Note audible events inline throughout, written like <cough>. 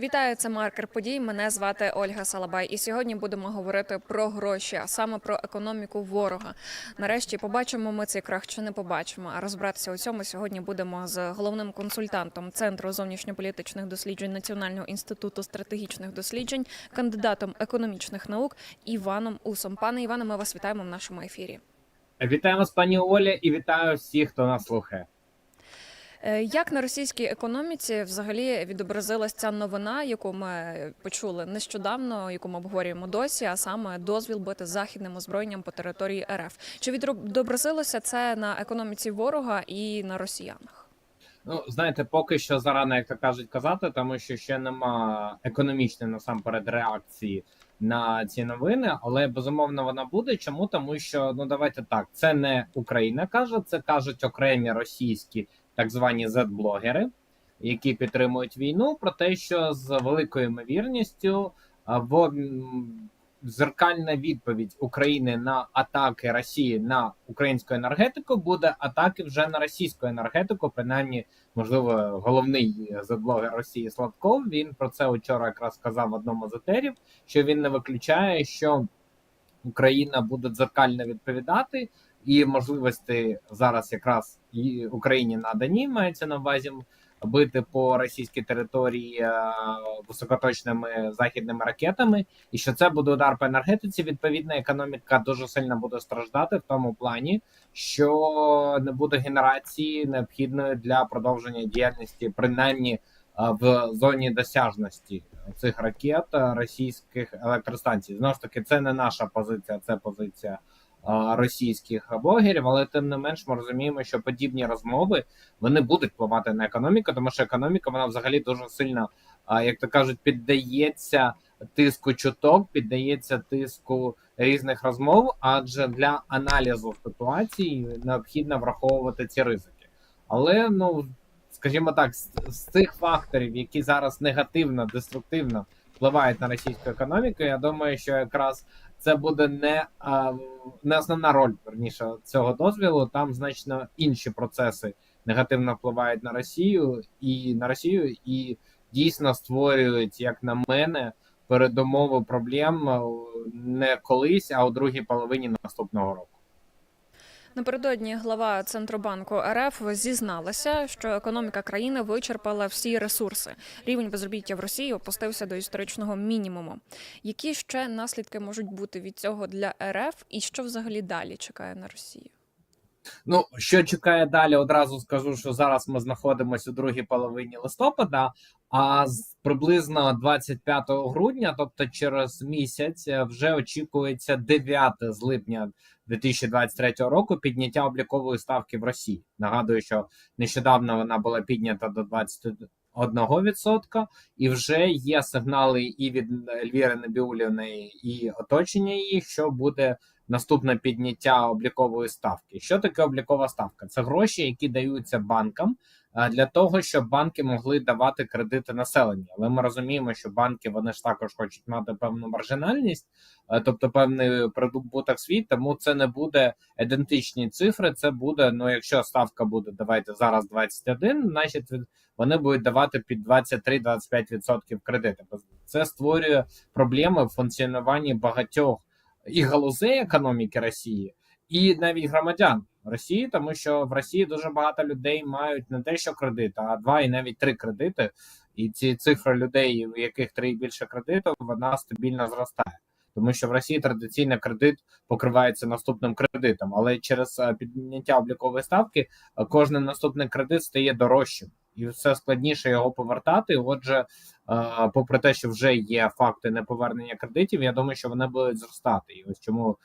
Вітаю, це маркер подій. Мене звати Ольга Салабай. І сьогодні будемо говорити про гроші, а саме про економіку ворога. Нарешті побачимо ми цей крах чи не побачимо. А розбиратися у цьому сьогодні будемо з головним консультантом Центру зовнішньополітичних досліджень Національного інституту стратегічних досліджень, кандидатом економічних наук Іваном Усом. Пане Іване, ми вас вітаємо в нашому ефірі. Вітаю вас, пані Оля, і вітаю всіх, хто нас слухає. Е, Як на російській економіці взагалі відобразилась ця новина, яку ми почули нещодавно, яку ми обговорюємо досі, а саме дозвіл бити західним озброєнням по території РФ? Чи відобразилося це на економіці ворога і на росіянах? Ну, знаєте, поки що зарано, як то кажуть, казати, тому що ще нема економічної насамперед реакції на ці новини, але безумовно вона буде. Чому? Тому що ну давайте так, це не Україна каже, це кажуть окремі російські так звані Z-блогери, які підтримують війну, про те, що з великою ймовірністю або зеркальна відповідь України на атаки Росії на українську енергетику буде атаки вже на російську енергетику. Принаймні, можливо, головний заблогер Росії Сладков. Він про це вчора якраз сказав в одному з етерів, що він не виключає, що Україна буде дзеркально відповідати, і можливості зараз якраз Україні надані мається на увазі бити по російській території е, високоточними західними ракетами, і що це буде удар по енергетиці. Відповідна економіка дуже сильно буде страждати в тому плані, що не буде генерації необхідної для продовження діяльності, принаймні е, в зоні досяжності цих ракет е, російських електростанцій. Знову ж таки, це не наша позиція, це позиція російських блогерів, але тим не менш ми розуміємо, що подібні розмови вони будуть впливати на економіку, тому що економіка вона взагалі дуже сильно, як то кажуть, піддається тиску чуток, піддається тиску різних розмов, адже для аналізу ситуації необхідно враховувати ці ризики. Але ну скажімо так, з, з цих факторів, які зараз негативно, деструктивно впливають на російську економіку, я думаю, що якраз це буде не не основна роль верніше цього дозвілу. Там значно інші процеси негативно впливають на Росію і на Росію, і дійсно створюють, як на мене, передумову проблем не колись, а у другій половині наступного року. Напередодні глава центробанку РФ зізналася, що економіка країни вичерпала всі ресурси. Рівень безробіття в Росії опустився до історичного мінімуму. Які ще наслідки можуть бути від цього для РФ, і що взагалі далі чекає на Росію? Ну що чекає далі? Одразу скажу, що зараз ми знаходимося у другій половині листопада. А з приблизно 25 грудня, тобто через місяць, вже очікується 9 з липня 2023 року підняття облікової ставки в Росії. Нагадую, що нещодавно вона була піднята до 21%, і вже є сигнали і від Ельвіри Небіулівної, і оточення їх, що буде наступне підняття облікової ставки. Що таке облікова ставка? Це гроші, які даються банкам для того, щоб банки могли давати кредити населенню. Але ми розуміємо, що банки вони ж також хочуть мати певну маржинальність, тобто певний прибуток світ, тому це не буде ідентичні цифри. Це буде. Ну, якщо ставка буде, давайте зараз 21, значить вони будуть давати під 23-25% кредити. Це створює проблеми в функціонуванні багатьох і галузей економіки Росії, і навіть громадян Росії, тому що в Росії дуже багато людей мають не те, що кредит, а два і навіть три кредити. І ці цифри людей, у яких три і більше кредитів, вона стабільно зростає. Тому що в Росії традиційно кредит покривається наступним кредитом, але через підняття облікової ставки кожен наступний кредит стає дорожчим і все складніше його повертати. Отже, попри те, що вже є факти неповернення кредитів, я думаю, що вони будуть зростати. І ось чому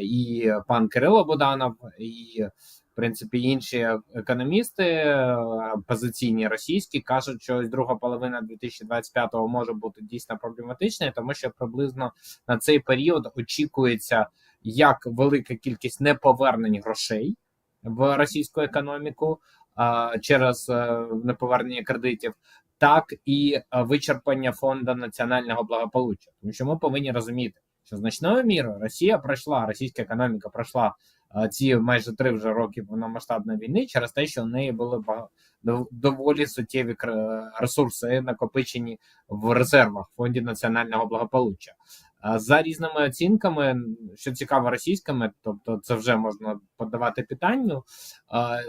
і пан Кирило Буданов, і в принципі інші економісти позиційні російські кажуть, що ось друга половина 2025-го може бути дійсно проблематичною, тому що приблизно на цей період очікується як велика кількість неповернень грошей в російську економіку через е, неповернення кредитів, так і е, вичерпання фонду національного благополуччя. Тому що ми повинні розуміти, що значною мірою Росія пройшла, російська економіка пройшла е, ці майже три вже роки повномасштабної війни через те, що в неї були доволі суттєві кр- ресурси накопичені в резервах фонді національного благополуччя. За різними оцінками, що цікаво російськими, тобто це вже можна подавати питанню.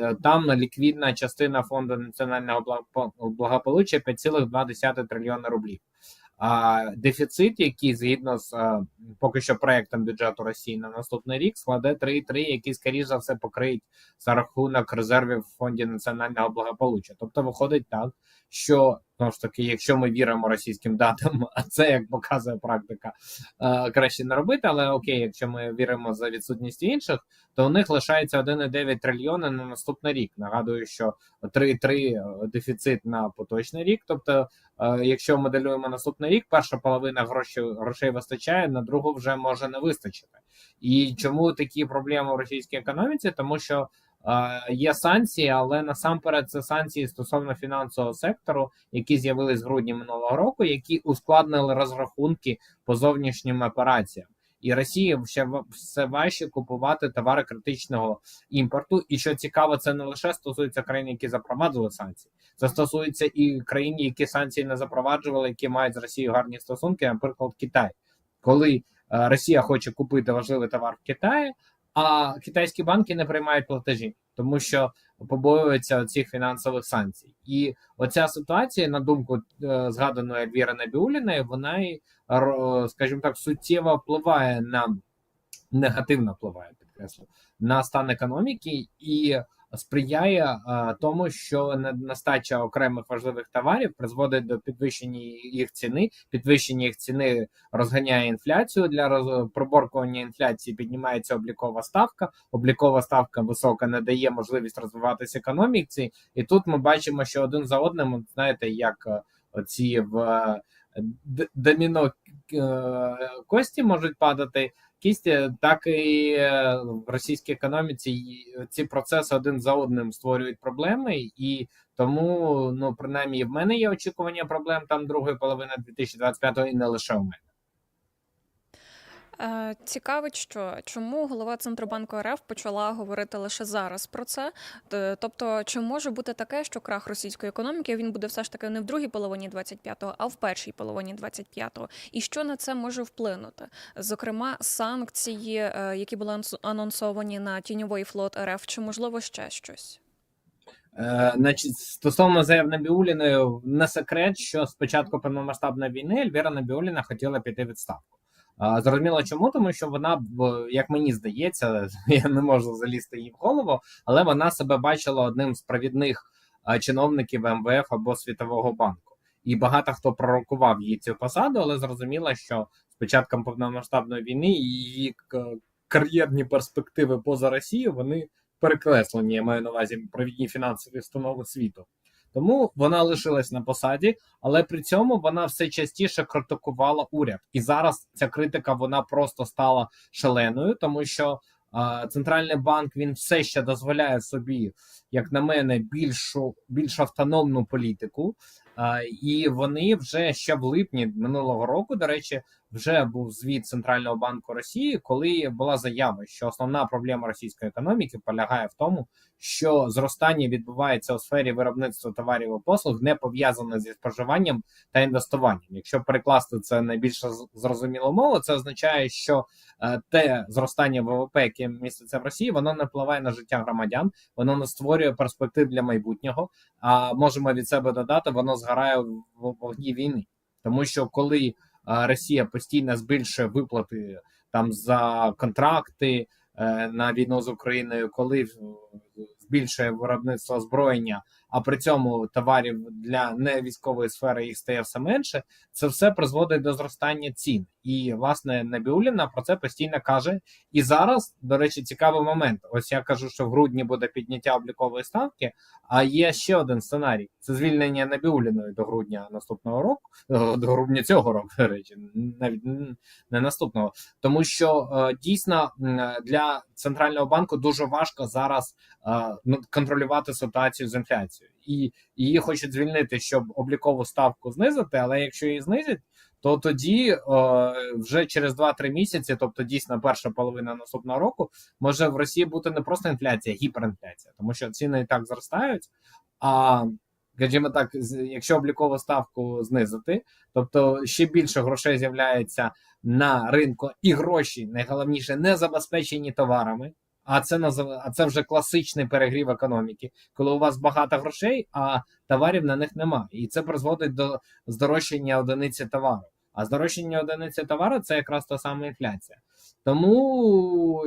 е, Там ліквідна частина фонду національного благопо- благополуччя 5,2 трильйона рублів. А дефіцит, який згідно з е, поки що проектом бюджету Росії на наступний рік, складе 3,3, який скоріш за все покриють за рахунок резервів в фонді національного благополуччя. Тобто виходить так, що знову ж таки, якщо ми віримо російським датам, <laughs> а це як показує практика, е, краще не робити. Але окей, якщо ми віримо за відсутністю інших, то у них лишається 1,9 трильйона на наступний рік. Нагадую, що 3,3 дефіцит на поточний рік. Тобто, е, якщо моделюємо наступний рік, перша половина грошей грошей вистачає, на другу вже може не вистачити. І чому такі проблеми в російській економіці? Тому що е, є санкції, але насамперед це санкції стосовно фінансового сектору, які з'явились в грудні минулого року, які ускладнили розрахунки по зовнішнім операціям. І Росії ще все важче купувати товари критичного імпорту. І що цікаво, це не лише стосується країн, які запроваджували санкції, це стосується і країн, які санкції не запроваджували, які мають з Росією гарні стосунки, наприклад, Китай, коли е, Росія хоче купити важливий товар в Китаї, а китайські банки не приймають платежі, тому що побоюються цих фінансових санкцій. І оця ситуація, на думку е, згаданої Ельвіри Набіуліної, вона і скажімо так, суттєво впливає на негативно впливає, підкреслю, на стан економіки і сприяє е, тому, що не- нестача окремих важливих товарів призводить до підвищення їх ціни. Підвищення їх ціни розганяє інфляцію для роз... приборкування інфляції. Піднімається облікова ставка. Облікова ставка висока не дає можливість розвиватися економіці. І тут ми бачимо, що один за одним, знаєте, як е, оці в е, доміно кості можуть падати. Кісті, так і е, в російській економіці ці процеси один за одним створюють проблеми, і тому, ну принаймні, в мене є очікування проблем там другої половини 2025-го і не лише у мене. Е, Цікавить, що чому голова Центробанку РФ почала говорити лише зараз про це. Тобто, чи може бути таке, що крах російської економіки він буде все ж таки не в другій половині 25-го, а в першій половині 25-го? І що на це може вплинути? Зокрема, санкції, е, які були анонсовані на тіньовий флот РФ, чи можливо ще щось? Е, значить, стосовно заяв Набіуліної, не секрет, що з початку повномасштабної війни Ельвіра Набіуліна хотіла піти відставку. Зрозуміло, чому, тому що вона, як мені здається, <laughs> я не можу залізти їй в голову, але вона себе бачила одним з провідних чиновників МВФ або Світового банку. І багато хто пророкував їй цю посаду, але зрозуміло, що з початком повномасштабної війни її кар'єрні перспективи поза Росією вони перекреслені. Я маю на увазі провідні фінансові установи світу. Тому вона лишилась на посаді, але при цьому вона все частіше критикувала уряд. І зараз ця критика вона просто стала шаленою, тому що е, центральний банк він все ще дозволяє собі, як на мене, більшу більш автономну політику. І вони вже ще в липні минулого року, до речі, вже був звіт Центрального банку Росії, коли була заява, що основна проблема російської економіки полягає в тому, що зростання відбувається у сфері виробництва товарів і послуг, не пов'язане зі споживанням та інвестуванням. Якщо перекласти це на більш зрозумілу мову, це означає, що е, те зростання ВВП, яке міститься в Росії, воно не впливає на життя громадян, воно не створює перспектив для майбутнього. А можемо від себе додати, воно згорає в вогні війни, тому що коли Росія постійно збільшує виплати там за контракти е, на війну з Україною, коли е, збільшує виробництво озброєння, а при цьому товарів для невійськової сфери їх стає все менше. Це все призводить до зростання цін. І власне Набіуліна про це постійно каже. І зараз, до речі, цікавий момент. Ось я кажу, що в грудні буде підняття облікової ставки. А є ще один сценарій: це звільнення Набіуліної до грудня наступного року, е, до грудня цього року, до речі, навіть не наступного, тому що е, дійсно для центрального банку дуже важко зараз е, ну, контролювати ситуацію з інфляцією. І її хочуть звільнити, щоб облікову ставку знизити. Але якщо її знизять, то тоді е, вже через 2-3 місяці, тобто дійсно перша половина наступного року, може в Росії бути не просто інфляція, а гіперінфляція, тому що ціни і так зростають. А скажімо так, якщо облікову ставку знизити, тобто ще більше грошей з'являється на ринку, і гроші найголовніше не забезпечені товарами. А це назив... а це вже класичний перегрів економіки, коли у вас багато грошей, а товарів на них немає. І це призводить до здорожчання одиниці товару. А здорожчання одиниці товару це якраз та сама інфляція. Тому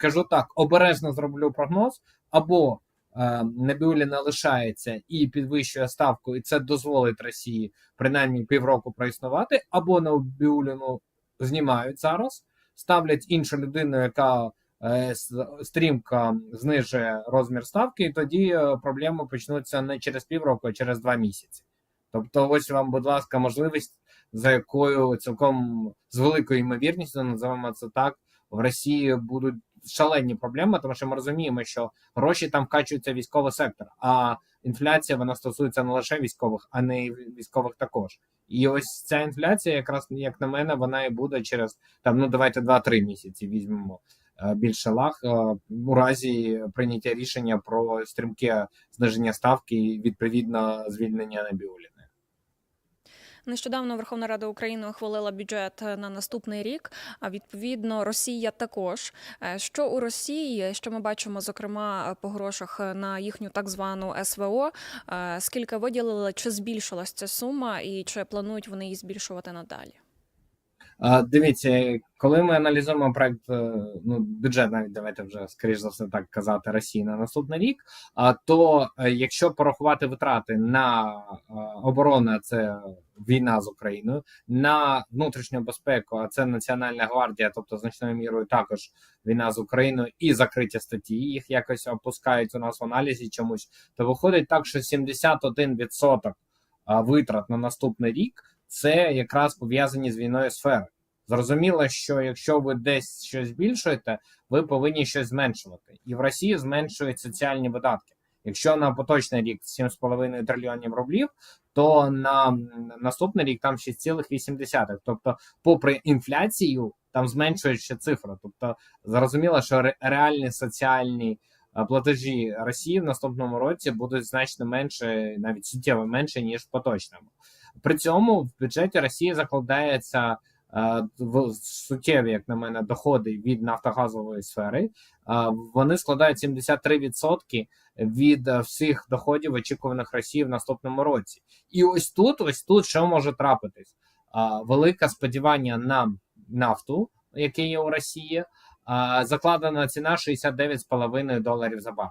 скажу так, обережно зроблю прогноз, або е, Небіуліна лишається і підвищує ставку, і це дозволить Росії принаймні півроку проіснувати, або Небіуліну знімають зараз, ставлять іншу людину, яка стрімко знижує розмір ставки, і тоді е, проблеми почнуться не через півроку, а через два місяці. Тобто, ось вам, будь ласка, можливість, за якою цілком з великою ймовірністю, називаємо це так, в Росії будуть шалені проблеми, тому що ми розуміємо, що гроші там вкачуються військовий сектор, а інфляція вона стосується не лише військових, а не військових також. І ось ця інфляція, якраз як на мене, вона і буде через там, ну давайте 2-3 місяці візьмемо е, більше лаг е, у разі прийняття рішення про стрімке зниження ставки і відповідно звільнення Набіуліни. Нещодавно Верховна Рада України ухвалила бюджет на наступний рік. А відповідно, Росія також. Е, Що у Росії, що ми бачимо, зокрема по грошах на їхню так звану СВО, е, скільки виділили, чи збільшилась ця сума, і чи планують вони її збільшувати надалі? Дивіться, коли ми аналізуємо проект, е, ну бюджет, навіть давайте вже скоріш за все так казати Росії на наступний рік. А то е, якщо порахувати витрати на е, оборону, це війна з Україною, на внутрішню безпеку, а це Національна гвардія, тобто значною мірою також війна з Україною і закриті статті, їх якось опускають у нас в аналізі чомусь, то виходить так, що 71% а, витрат на наступний рік це якраз пов'язані з війною сфери. Зрозуміло, що якщо ви десь щось збільшуєте, ви повинні щось зменшувати. І в Росії зменшують соціальні видатки. Якщо на поточний рік 7,5 трильйонів рублів, то на наступний рік там 6,8. Тобто, попри інфляцію, там зменшується цифра. Тобто, зрозуміло, що реальні соціальні е, платежі Росії в наступному році будуть значно менше, навіть суттєво менше ніж в поточному. При цьому в бюджеті Росії закладається е, суттєві, як на мене, доходи від нафтогазової сфери. Е, Вони складають 73% від е, всіх доходів, очікуваних Росії в наступному році. І ось тут, ось тут, що може трапитись? Велике сподівання на нафту, яке є у Росії. Закладена ціна 69,5 доларів за барель.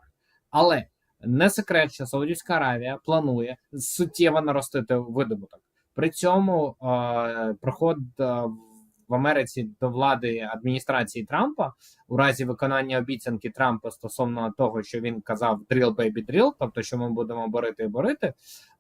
Але не секрет, що Саудівська Аравія планує суттєво наростити видобуток. При цьому е, приход е, в Америці до влади адміністрації Трампа у разі виконання обіцянки Трампа стосовно того, що він казав «drill, baby, drill», тобто що ми будемо борити і борити,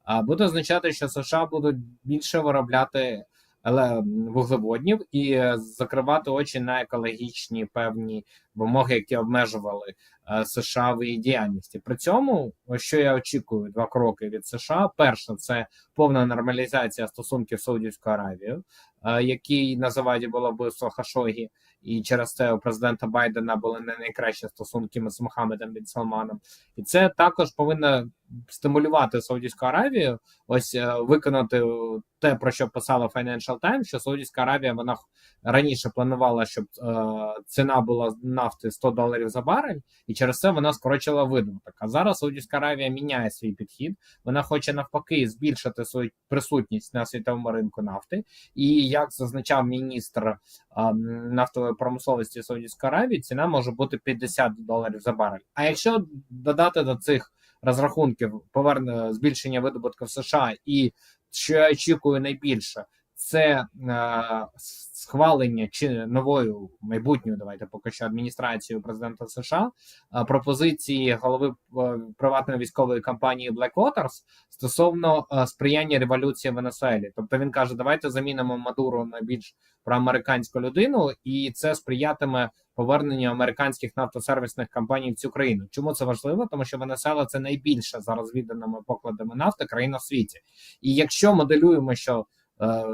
а буде означати, що США будуть більше виробляти вуглеводнів і е, закривати очі на екологічні певні вимоги, які обмежували е, США в її діяльності. При цьому, що я очікую, два кроки від США. Перше, це повна нормалізація стосунків з Саудівською Аравією, е, який називають було вбивство Хашогі, і через це у президента Байдена були не найкращі стосунки з Мохамедом бін Салманом. І це також повинно стимулювати Саудівську Аравію, ось е, виконати те, про що писала Financial Times, що Саудівська Аравія вона раніше планувала, щоб е, ціна була нафти 100 доларів за барель, і через це вона скорочила видобуток. А зараз Саудівська Аравія міняє свій підхід. Вона хоче навпаки збільшити свою присутність на світовому ринку нафти. І як зазначав міністр м, нафтової промисловості Саудівської Аравії, ціна може бути 50 доларів за барель. А якщо додати до цих розрахунків поверне збільшення видобутку в США, і що я очікую найбільше, це е, схвалення чи новою майбутньою, давайте поки що адміністрацією президента США е, пропозиції голови е, приватної військової компанії Blackwater стосовно е, сприяння революції в Венесуелі. Тобто він каже: давайте замінимо Мадуру на більш проамериканську людину, і це сприятиме поверненню американських нафтосервісних компаній в цю країну. Чому це важливо? Тому що Венесуела це найбільша за розвіданими покладами нафти країна в світі. І якщо моделюємо, що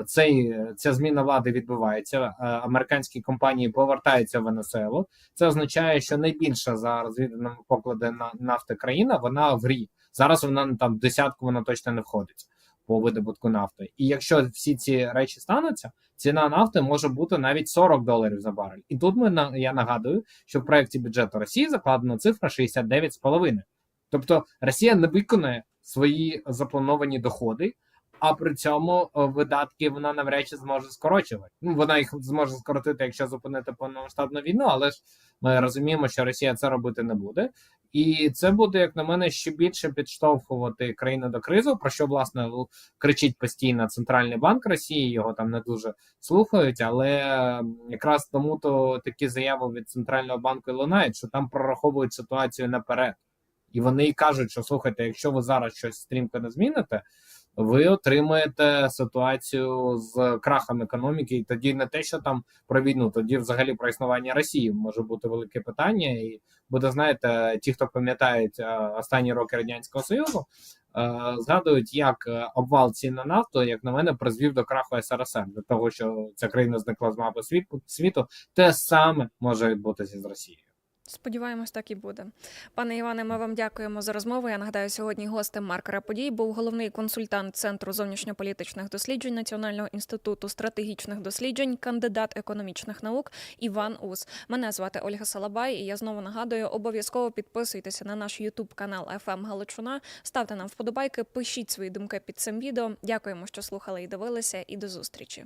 цей ця зміна влади відбувається, е, американські компанії повертаються в Венесуелу. Це означає, що найбільша за розвіданими поклади на нафти країна вона в грі. Зараз вона там в десятку вона точно не входить по видобутку нафти. І якщо всі ці речі стануться, ціна нафти може бути навіть 40 доларів за барель. І тут ми я нагадую, що в проєкті бюджету Росії закладена цифра 69,5. Тобто Росія не виконає свої заплановані доходи. А при цьому видатки вона навряд чи зможе скорочувати. Ну вона їх зможе скоротити, якщо зупинити повномасштабну війну, але ж ми розуміємо, що Росія це робити не буде, і це буде, як на мене, ще більше підштовхувати країну до кризи, про що власне кричить постійно центральний банк Росії. Його там не дуже слухають, але якраз тому то такі заяви від центрального банку лунають, що там прораховують ситуацію наперед, і вони кажуть, що слухайте, якщо ви зараз щось стрімко не зміните. Ви отримаєте ситуацію з крахом економіки, і тоді не те, що там про війну, тоді взагалі про існування Росії може бути велике питання, і буде знаєте, ті, хто пам'ятають е, останні роки радянського союзу, е, згадують, як е, обвал цін на нафту, як на мене, призвів до краху СРСР, до того, що ця країна зникла з мапи світу світу. Те саме може відбутися з Росією. Сподіваємось, так і буде. Пане Іване, ми вам дякуємо за розмову. Я нагадаю, сьогодні гостем маркера подій був головний консультант Центру зовнішньополітичних досліджень Національного інституту стратегічних досліджень, кандидат економічних наук Іван Ус. Мене звати Ольга Салабай, і я знову нагадую, обов'язково підписуйтеся на наш Ютуб канал «ФМ Галичина. Ставте нам вподобайки, пишіть свої думки під цим відео. Дякуємо, що слухали і дивилися. І до зустрічі.